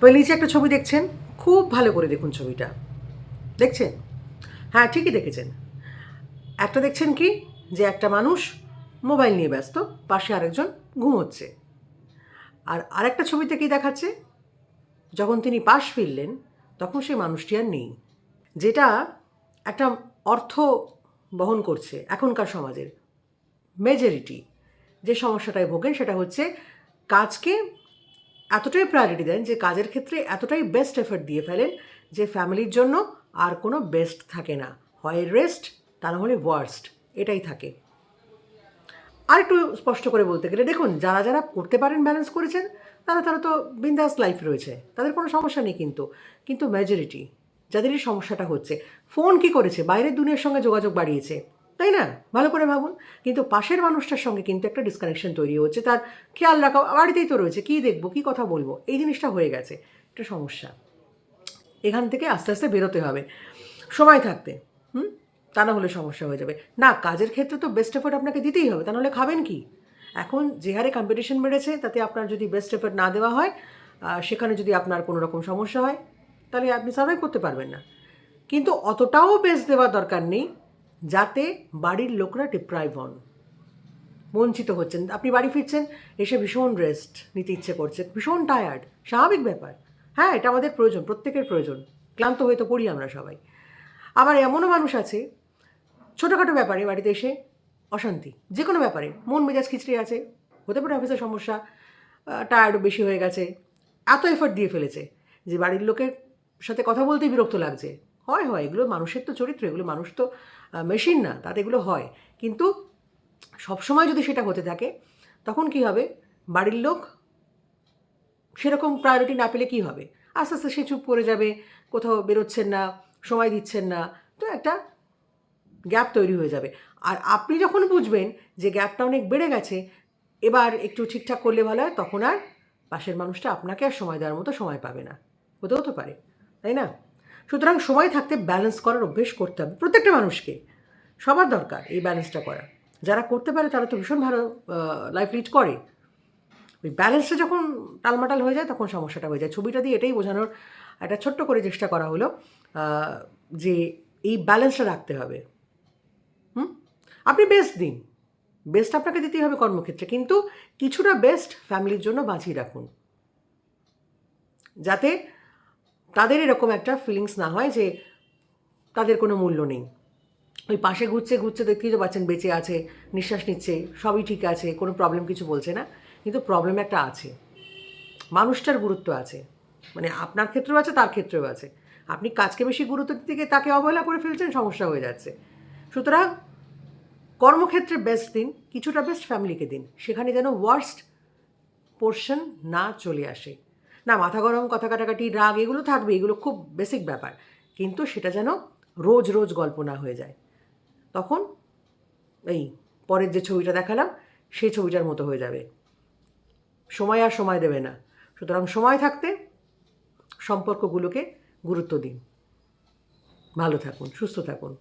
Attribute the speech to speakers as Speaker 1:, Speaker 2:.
Speaker 1: তবে নিচে একটা ছবি দেখছেন? খুব ভালো করে দেখুন ছবিটা। দেখছেন? হ্যাঁ ঠিকই দেখেছেন। একটা দেখছেন কি? যে একটা মানুষ মোবাইল নিয়ে ব্যস্ত, পাশে আরেকজন ঘুমোচ্ছে। আর আরেকটা ছবিতে কি দেখাচ্ছে? যখন তিনি পাশ ফিরলেন, তখন সেই মানুষটি আর নেই, যেটা একটা অর্থ বহন করছে এখনকার সমাজের। মেজরিটি যে সমস্যাটায় ভোগেন, সেটা হচ্ছে কাজকে এতটাই প্রায়োরিটি দেন যে কাজের ক্ষেত্রে এতটাই বেস্ট এফর্ট দিয়ে ফেলেন যে ফ্যামিলির জন্য আর কোনো বেস্ট থাকে না। হয় রেস্ট তা না হলে ওয়ার্স্ট এটাই থাকে। আর একটু স্পষ্ট করে বলতে গেলে দেখুন, যারা যারা করতে পারেন ব্যালেন্স করেছেন, তারা তারা তো বিন্দাস লাইফ রয়েছে, তাদের কোনো সমস্যা নেই কিন্তু। কিন্তু মেজরিটি যাদের এই সমস্যাটা হচ্ছে ফোন কি করেছে? বাইরের দুনিয়ার সঙ্গে যোগাযোগ বাড়িয়েছে। তাই না? ভালো করে ভাবুন। কিন্তু পাশের মানুষটার সঙ্গে কিন্তু একটা ডিসকানেকশন তৈরি হচ্ছে। তার খেয়াল রাখা, বাড়িতেই তো রয়েছে। কী দেখব, কী কথা বলব? এই জিনিসটা হয়ে গেছে। একটা সমস্যা। এখান থেকে আস্তে আস্তে বেরোতে হবে। সময় থাকতে হুম? তা না হলে সমস্যা হয়ে যাবে। না, কাজের ক্ষেত্রে তো বেস্ট এফোর্ট আপনাকে দিতেই হবে। তা নাহলে খাবেন কি? এখন যে হারে কম্পিটিশন বেড়েছে, তাতে আপনার যদি বেস্ট এফোর্ট না দেওয়া হয় সেখানে যদি আপনার কোনো রকম সমস্যা হয়, তাহলে আপনি সার্ভাইভ করতে পারবেন না। কিন্তু অতটাও বেস্ট দেওয়ার দরকার নেই। যাতে বাড়ির লোকরা ডিপ্রাইভ হন। বঞ্চিত হচ্ছেন। আপনি বাড়ি ফিরছেন, এসে ভীষণ রেস্ট নিতে ইচ্ছে করছে। ভীষণ টায়ার্ড স্বাভাবিক ব্যাপার। হ্যাঁ এটা আমাদের প্রয়োজন, প্রত্যেকের প্রয়োজন। ক্লান্ত হয়ে তো পড়ি আমরা সবাই। আবার এমনও মানুষ আছে, ছোটোখাটো ব্যাপারে বাড়িতে এসে অশান্তি যে কোনো ব্যাপারে। মন মেজাজ খিচড়ি আছে, হতে পারে অফিসের সমস্যা টায়ার্ড বেশি হয়ে গেছে, এত এফোর্ট দিয়ে ফেলেছে যে বাড়ির লোকের সাথে কথা বলতেই বিরক্ত লাগছে। হয় হয়। এগুলো মানুষের তো চরিত্র, এগুলো মানুষ তো মেশিন না, তাতে এগুলো হয়। কিন্তু সবসময় যদি সেটা হতে থাকে, তখন কি হবে? বাড়ির লোক সেরকম প্রায়োরিটি না পেলে কি হবে? আস্তে আস্তে সে চুপ করে যাবে, কোথাও বেরোচ্ছেন না, সময় দিচ্ছেন না, তো একটা গ্যাপ তৈরি হয়ে যাবে। আর আপনি যখন বুঝবেন যে গ্যাপটা অনেক বেড়ে গেছে, এবার একটু ঠিকঠাক করলে ভালো হয়, তখন আর পাশের মানুষটা আপনাকে আর সময় দেওয়ার মতো সময় পাবে না। হতেও তো পারে, তাই না? সুতরাং সময় থাকতে ব্যালেন্স করার অভ্যেস করতে হবে প্রত্যেকটা মানুষকে। সবার দরকার এই ব্যালেন্সটা করা। যারা করতে পারে তারা তো ভীষণ ভালো লাইফ লিড করে। ওই ব্যালেন্সটা যখন টালমাটাল হয়ে যায় তখন সমস্যাটা হয়ে যায়। ছবিটা দিয়ে এটাই বোঝানোর একটা ছোট্ট করে চেষ্টা করা হলো যে এই ব্যালেন্সটা রাখতে হবে। হুম? আপনি বেস্ট দিন। বেস্ট আপনাকে দিতেই হবে কর্মক্ষেত্রে, কিন্তু কিছুটা বেস্ট ফ্যামিলির জন্য বাঁচিয়ে রাখুন। যাতে তাদের এরকম একটা ফিলিংস না হয় যে তাদের কোনো মূল্য নেই। ওই পাশে ঘুরছে ঘুরছে, দেখতেই তো পাচ্ছেন বেঁচে আছে, নিঃশ্বাস নিচ্ছে, সবই ঠিক আছে, কোনো প্রবলেম কিছু বলছে না। কিন্তু প্রবলেম একটা আছে। মানুষটার গুরুত্ব আছে। মানে আপনার ক্ষেত্রেও আছে, তার ক্ষেত্রেও আছে। আপনি কাজকে বেশি গুরুত্ব দিতে গিয়ে তাকে অবহেলা করে ফেলছেন, সমস্যা হয়ে যাচ্ছে। সুতরাং কর্মক্ষেত্রে বেস্ট দিন, কিছুটা বেস্ট ফ্যামিলিকে দিন। সেখানে যেন ওয়ার্স্ট পোর্শন না চলে আসে। না, মাথা গরম, কথা কাটাকাটি, রাগ, এগুলো থাকবে, এগুলো খুব বেসিক ব্যাপার। কিন্তু সেটা যেন রোজ রোজ গল্প না হয়ে যায়। তখন এই পরের যে ছবিটা দেখালাম, সেই ছবিটার মতো হয়ে যাবে। সময় আর সময় দেবে না। সুতরাং সময় থাকতে সম্পর্কগুলোকে গুরুত্ব দিন। ভালো থাকুন, সুস্থ থাকুন।